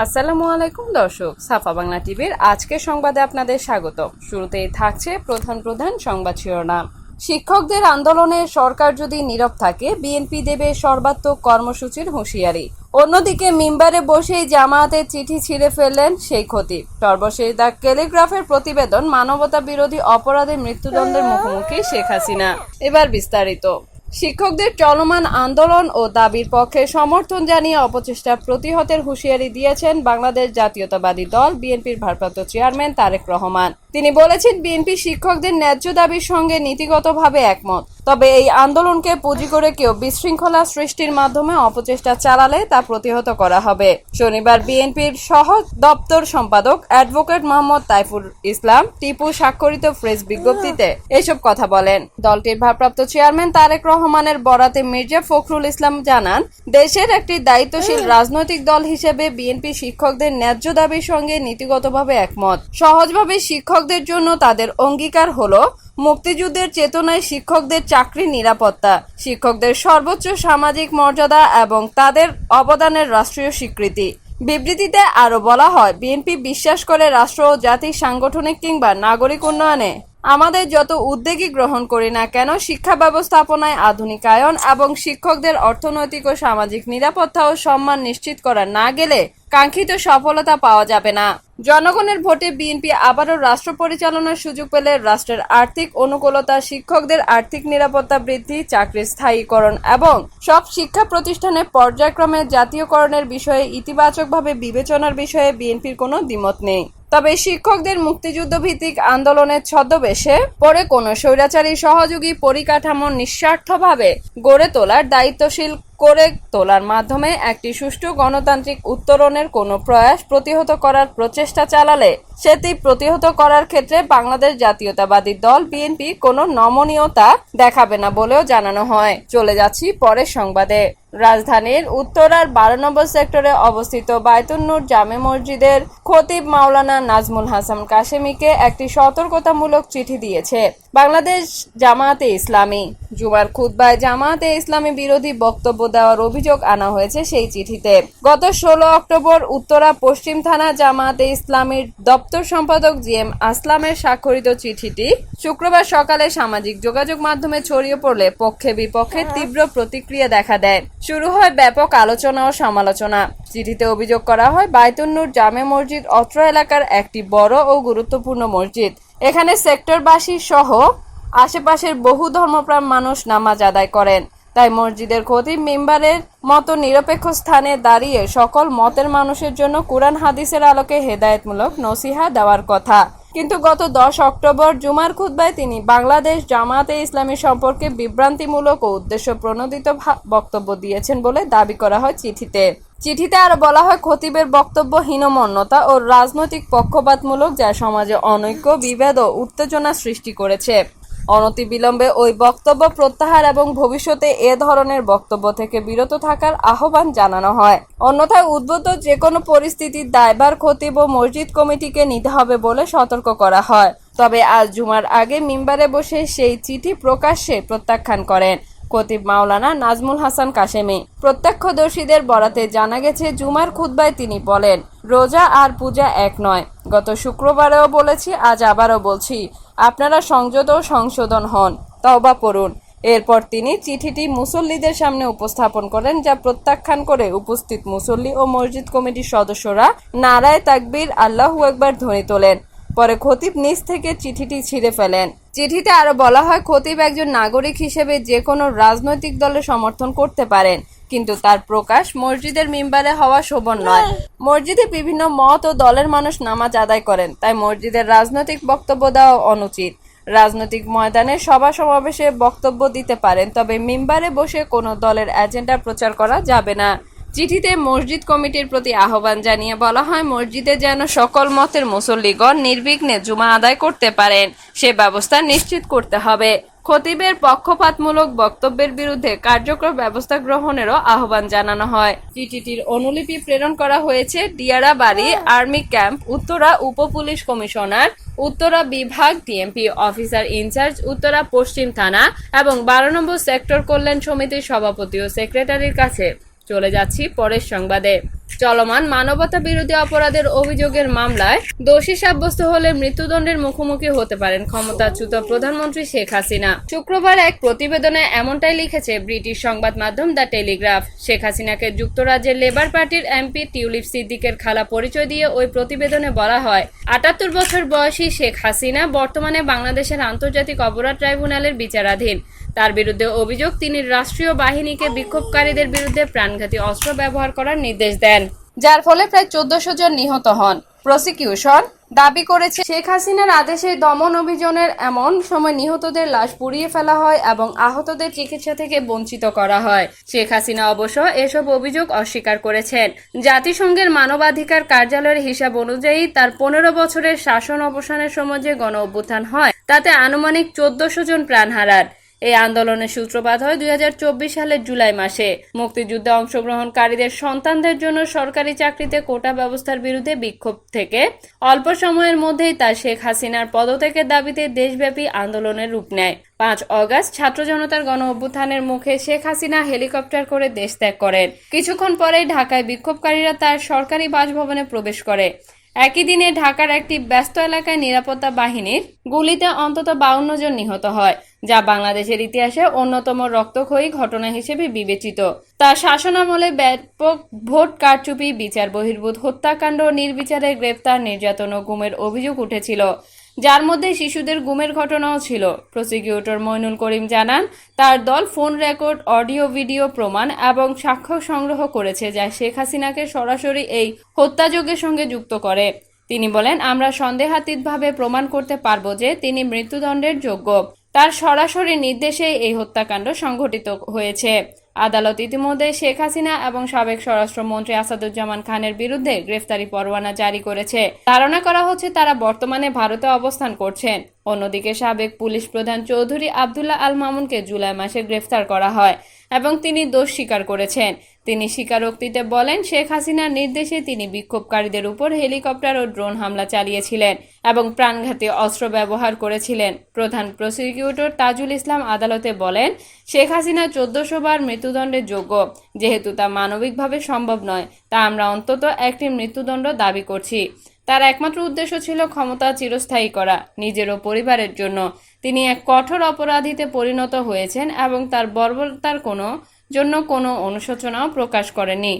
আসসালামু আলাইকুম দর্শক, সাফা বাংলা টিভির আজকের সংবাদে আপনাদের স্বাগত শুরুতেই থাকছে প্রধান প্রধান সংবাদ শিরোনাম। শিক্ষকদের আন্দোলনে সরকার যদি নীরব থাকে, বিএনপি দেবে সর্বাত্মক কর্মসূচির হুঁশিয়ারি। অন্যদিকে মিম্বারে বসেই জামায়াতের চিঠি ছিঁড়ে ফেললেন সেই খতিব। সর্বশেষ দ্য টেলিগ্রাফের প্রতিবেদন মানবতা বিরোধী অপরাধে মৃত্যুদণ্ডের মুখোমুখি শেখ হাসিনা। এবার বিস্তারিত। শিক্ষকদের চলমান আন্দোলন ও দাবির পক্ষে সমর্থন জানিয়ে অপচেষ্টা প্রতিহতের হুঁশিয়ারি দিয়েছেন বাংলাদেশ জাতীয়তাবাদী দল, বিএনপির ভারপ্রাপ্ত চেয়ারম্যান তারেক রহমান। তিনি বলেছেন, বিএনপি শিক্ষকদের ন্যায্য দাবির সঙ্গে নীতিগতভাবে একমত। তবে এই আন্দোলনকে পুঁজি করে কেউ বিশৃঙ্খলা সৃষ্টির মাধ্যমে অপচেষ্টা চালালে তা প্রতিহত করা হবে। শনিবার বিএনপির সহ দপ্তর সম্পাদক অ্যাডভোকেট মোহাম্মদ তাইফুর ইসলাম টিপু স্বাক্ষরিত প্রেস বিজ্ঞপ্তিতে এসব কথা বলেন। দলটির ভারপ্রাপ্ত চেয়ারম্যান তারেক রহমানের বরাতে মির্জা ফখরুল ইসলাম জানান, দেশের একটি দায়িত্বশীল রাজনৈতিক দল হিসেবে বিএনপি শিক্ষকদের ন্যায্য দাবির সঙ্গে নীতিগতভাবে একমত। সহজভাবে শিক্ষকদের জন্য তাদের অঙ্গীকার হলো মুক্তিযুদ্ধের চেতনায় শিক্ষকদের চাকরির নিরাপত্তা, শিক্ষকদের সর্বোচ্চ সামাজিক মর্যাদা এবং তাদের অবদানের রাষ্ট্রীয় স্বীকৃতি। বিবৃতিতে আরও বলা হয়, বিএনপি বিশ্বাস করে রাষ্ট্র ও জাতির সাংগঠনিক কিংবা নাগরিক উন্নয়নে। আমাদের যত উদ্যোগী গ্রহণ করি না কেন, শিক্ষা ব্যবস্থাপনায় আধুনিকায়ন এবং শিক্ষকদের অর্থনৈতিক ও সামাজিক নিরাপত্তা ও সম্মান নিশ্চিত করা না গেলে কাঙ্ক্ষিত সফলতা পাওয়া যাবে না। জনগণের ভোটে বিএনপি আবারও রাষ্ট্র পরিচালনার সুযোগ পেলে রাষ্ট্রের আর্থিক অনুকূলতা, শিক্ষকদের আর্থিক নিরাপত্তা বৃদ্ধি, চাকরির স্থায়ীকরণ এবং সব শিক্ষা প্রতিষ্ঠানের পর্যায়ক্রমে জাতীয়করণের বিষয়ে ইতিবাচকভাবে বিবেচনার বিষয়ে বিএনপির কোনো দ্বিমত নেই। তবে শিক্ষকদের মুক্তিযুদ্ধ ভিত্তিক আন্দোলনের ছদ্মবেশে পরে কোনো স্বৈরাচারী সহযোগী পরিকাঠামো নিঃস্বার্থভাবে গড়ে তোলার দায়িত্বশীল করে তোলার মাধ্যমে একটি সুষ্ঠু গণতান্ত্রিক উত্তরণের কোনো প্রয়াস প্রতিহত করার প্রচেষ্টা চালালে, সেটি প্রতিহত করার ক্ষেত্রে বাংলাদেশ জাতীয়তাবাদী দল বিএনপি কোনো নমনীয়তা দেখাবে না বলেও জানানো হয়। চলে যাচ্ছি পরের সংবাদে। রাজধানীর উত্তরার বারো নম্বর সেক্টরে অবস্থিত বায়তুন্নুর জামে মসজিদের খতিব মাওলানা নাজমুল হাসান কাশেমিকে একটি সতর্কতামূলক চিঠি দিয়েছে বাংলাদেশ জামায়াতে ইসলামী। জুমার খুদ্বায় জামায়াতে ইসলামী বিরোধী বক্তব্য দেওয়ার অভিযোগ আনা হয়েছে সেই চিঠিতে। গত ষোলো অক্টোবর উত্তরা পশ্চিম থানা জামায়াতে ইসলামীর দপ্তর সম্পাদক জি এম আসলামের স্বাক্ষরিত চিঠিটি শুক্রবার সকালে সামাজিক যোগাযোগ মাধ্যমে ছড়িয়ে পড়লে পক্ষে বিপক্ষে তীব্র প্রতিক্রিয়া দেখা দেয়। শুরু হয় ব্যাপক আলোচনা ও সমালোচনা। চিঠিতে অভিযোগ করা হয় বাইতুন্নুর জামে মসজিদ অত্র এলাকার একটি বড় ও গুরুত্বপূর্ণ মসজিদ। এখানে সেক্টরবাসী সহ আশেপাশের বহু ধর্মপ্রাণ মানুষ নামাজ আদায় করেন। তাই মসজিদের খতিব মেম্বারের মতো নিরপেক্ষ স্থানে দাঁড়িয়ে সকল মতের মানুষের জন্য কোরআন হাদিসের আলোকে হেদায়েতমূলক নসিহা দেওয়ার কথা। কিন্তু গত দশ অক্টোবর জুমার খুদ্বায় তিনি বাংলাদেশ জামায়াতে ইসলামী সম্পর্কে বিভ্রান্তিমূলক ও উদ্দেশ্য প্রণোদিত বক্তব্য দিয়েছেন বলে দাবি করা হয় চিঠিতে। চিঠিতে আরও বলা হয়, খতিবের বক্তব্য হীনমন্যতা ও রাজনৈতিক পক্ষপাতমূলক যা সমাজে অনৈক্য বিভেদ ও উত্তেজনা সৃষ্টি করেছে। অনতিবিলম্বে ওই বক্তব্য প্রত্যাহার এবং ভবিষ্যতে এ ধরনের বক্তব্য থেকে বিরত থাকার আহ্বান জানানো হয়। অন্যথায় উদ্ভূত যে কোনো পরিস্থিতির দায়বার খতিব ও মসজিদ কমিটিকে নিতে হবে বলে সতর্ক করা হয়। তবে আজ জুমার আগে মিম্বারে বসে সেই চিঠি প্রকাশ্যে প্রত্যাখ্যান করেন খতিব মাওলানা নাজমুল হাসান কাশেমি। প্রত্যক্ষদর্শীদের বরাতে জানা গেছে, জুমার খুদ্বায় তিনি বলেন, রোজা আর পূজা এক নয়। গত শুক্রবারেও বলেছি, আজ আবারও বলছি। আপনারা সংযত ও সংশোধন হন, তওবা পড়ুন। এরপর তিনি চিঠিটি মুসল্লিদের সামনে উপস্থাপন করেন, যা প্রত্যাখ্যান করে উপস্থিত মুসল্লি ও মসজিদ কমিটির সদস্যরা নারায় তাকবীর আল্লাহু একবার ধ্বনি তোলেন। পরে খতিব নিজ থেকে চিঠিটি ছিঁড়ে ফেলেন। চিঠিতে আরও বলা হয়, খতিব একজন নাগরিক হিসেবে যে কোনো রাজনৈতিক দলের সমর্থন করতে পারেন। কিন্তু তার প্রকাশ মসজিদের মিম্বারে হওয়া শোভন নয়। মসজিদে বিভিন্ন মত ও দলের মানুষ নামাজ আদায় করেন, তাই মসজিদের রাজনৈতিক বক্তব্য দেওয়া অনুচিত। রাজনৈতিক ময়দানে সভা সমাবেশে বক্তব্য দিতে পারেন, তবে মিম্বারে বসে কোনো দলের এজেন্ডা প্রচার করা যাবে না। চিঠিতে মসজিদ কমিটির প্রতি আহ্বান জানিয়ে বলা হয়, মসজিদে যেন সকল মতের মুসল্লিগণ নির্বিঘ্নে জুমা আদায় করতে পারেন, সে ব্যবস্থা নিশ্চিত করতে হবে। খতিবের পক্ষপাতমূলক বক্তব্যের বিরুদ্ধে কার্যকর ব্যবস্থা গ্রহণেরও আহ্বান জানানো হয়। চিঠিটির অনুলিপি প্রেরণ করা হয়েছে ডিয়ারাবাড়ি আর্মি ক্যাম্প, উত্তরা উপ পুলিশ কমিশনার, উত্তরা বিভাগ ডিএমপি অফিসার ইনচার্জ, উত্তরা পশ্চিম থানা এবং বারো নম্বর সেক্টর কল্যাণ সমিতির সভাপতি ও সেক্রেটারির কাছে। চলে যাচ্ছি পরের সংবাদে। চলমান মানবতা বিরোধী অপরাধের অভিযোগের মামলায় দোষী সাব্যস্ত হলে মৃত্যুদণ্ডের মুখোমুখি হতে পারেন ক্ষমতাচ্যুত প্রধানমন্ত্রী শেখ হাসিনা। শুক্রবার এক প্রতিবেদনে এমনটাই লিখেছে ব্রিটিশ সংবাদ মাধ্যম দ্য টেলিগ্রাফ। শেখ হাসিনাকে যুক্তরাজ্যের লেবার পার্টির এমপি টিউলিপ সিদ্দিকের খালা পরিচয় দিয়ে ওই প্রতিবেদনে বলা হয়, আটাত্তর বছর বয়সী শেখ হাসিনা বর্তমানে বাংলাদেশের আন্তর্জাতিক অপরাধ ট্রাইব্যুনালের বিচারাধীন। তার বিরুদ্ধে অভিযোগ, তিনি রাষ্ট্রীয় বাহিনীকে বিক্ষোভকারীদের বিরুদ্ধে প্রাণঘাতী অস্ত্র ব্যবহার করার নির্দেশ দেন। যার ফলে প্রায় চোদ্দশো জন নিহত হন। প্রসিকিউশন দাবি করেছে, শেখ হাসিনার আদেশে দমন অভিযানের এমন সময় নিহতদের লাশ পুড়িয়ে ফেলা হয় এবং আহতদের চিকিৎসা থেকে বঞ্চিত করা হয়। শেখ হাসিনা অবশ্য এসব অভিযোগ অস্বীকার করেছেন। জাতিসংঘের মানবাধিকার কার্যালয়ের হিসাব অনুযায়ী তার পনেরো বছরের শাসন অবসানের সময় যে গণ অভ্যুত্থান হয়, তাতে আনুমানিক চোদ্দশো জন প্রাণ হারান। এই আন্দোলনের সূত্রপাত হয় দুই হাজার চব্বিশ সালের জুলাই মাসে। মুক্তিযুদ্ধে অংশগ্রহণকারীদের সন্তানদের জন্য সরকারি চাকরিতে কোটা ব্যবস্থার বিরুদ্ধে বিক্ষোভ থেকে। অল্প সময়ের মধ্যেই তা শেখ হাসিনার পদত্যাগের দাবিতে দেশব্যাপী আন্দোলনের রূপ নেয়। পাঁচ অগাস্ট ছাত্র জনতার গণ অভ্যুত্থানের মুখে শেখ হাসিনা হেলিকপ্টার করে দেশ ত্যাগ করেন। কিছুক্ষণ পরেই ঢাকায় বিক্ষোভকারীরা তার সরকারি বাসভবনে প্রবেশ করে। একই দিনে ঢাকার একটি ব্যস্ত এলাকায় নিরাপত্তা বাহিনীর গুলিতে অন্তত বাউন্ন জন নিহত হয়। যা বাংলাদেশের ইতিহাসে অন্যতম রক্তক্ষয়ী ঘটনা হিসেবে বিবেচিত। তার শাসনামলে ব্যাপক ভোট কারচুপি, বিচার বহির্ভূত হত্যাকাণ্ড, নির্বিচারে গ্রেপ্তার নির্যাতন ও গুমের অভিযোগ উঠেছিল। যার মধ্যে শিশুদের গুমের ঘটনাও ছিল। প্রসিকিউটর মইনুল করিম জানান, তার দল ফোন রেকর্ড, অডিও, ভিডিও প্রমাণ এবং সাক্ষ্য সংগ্রহ করেছে যা শেখ হাসিনাকে সরাসরি এই হত্যাযজ্ঞের সঙ্গে যুক্ত করে। তিনি বলেন, আমরা সন্দেহাতীতভাবে প্রমাণ করতে পারব যে তিনি মৃত্যুদণ্ডের যোগ্য। তার সরাসরি নির্দেশে এই হত্যাকাণ্ড সংঘটিত হয়েছে। আদালত ইতিমধ্যে শেখ হাসিনা এবং সাবেক স্বরাষ্ট্রমন্ত্রী আসাদুজ্জামান খানের বিরুদ্ধে গ্রেফতারি পরোয়ানা জারি করেছে। ধারণা করা হচ্ছে তারা বর্তমানে ভারতে অবস্থান করছেন। অন্যদিকে সাবেক পুলিশ প্রধান চৌধুরী আবদুল্লাহ আল মামুনকে জুলাই মাসে গ্রেফতার করা হয় এবং তিনি দোষ স্বীকার করেছেন। তিনি স্বীকারোক্তিতে বলেন, শেখ হাসিনার নির্দেশে তিনি বিক্ষোভকারীদের উপর হেলিকপ্টার ও ড্রোন হামলা চালিয়েছিলেন এবং প্রাণঘাতী অস্ত্র ব্যবহার করেছিলেন। প্রধান প্রসিকিউটর তাজুল ইসলাম আদালতে বলেন, শেখ হাসিনা চোদ্দশো বার মৃত্যুদণ্ডের যোগ্য। যেহেতু তা মানবিকভাবে সম্ভব নয়, তা আমরা অন্তত একটি মৃত্যুদণ্ড দাবি করছি। তার একমাত্র উদ্দেশ্য ছিল ক্ষমতা চিরস্থায়ী করা, নিজের ও পরিবারের জন্য। তিনি এক কঠোর অপরাধীতে পরিণত হয়েছেন এবং তার বর্বরতার কোনো, জন্য কোনো অনুশোচনাও প্রকাশ করেনি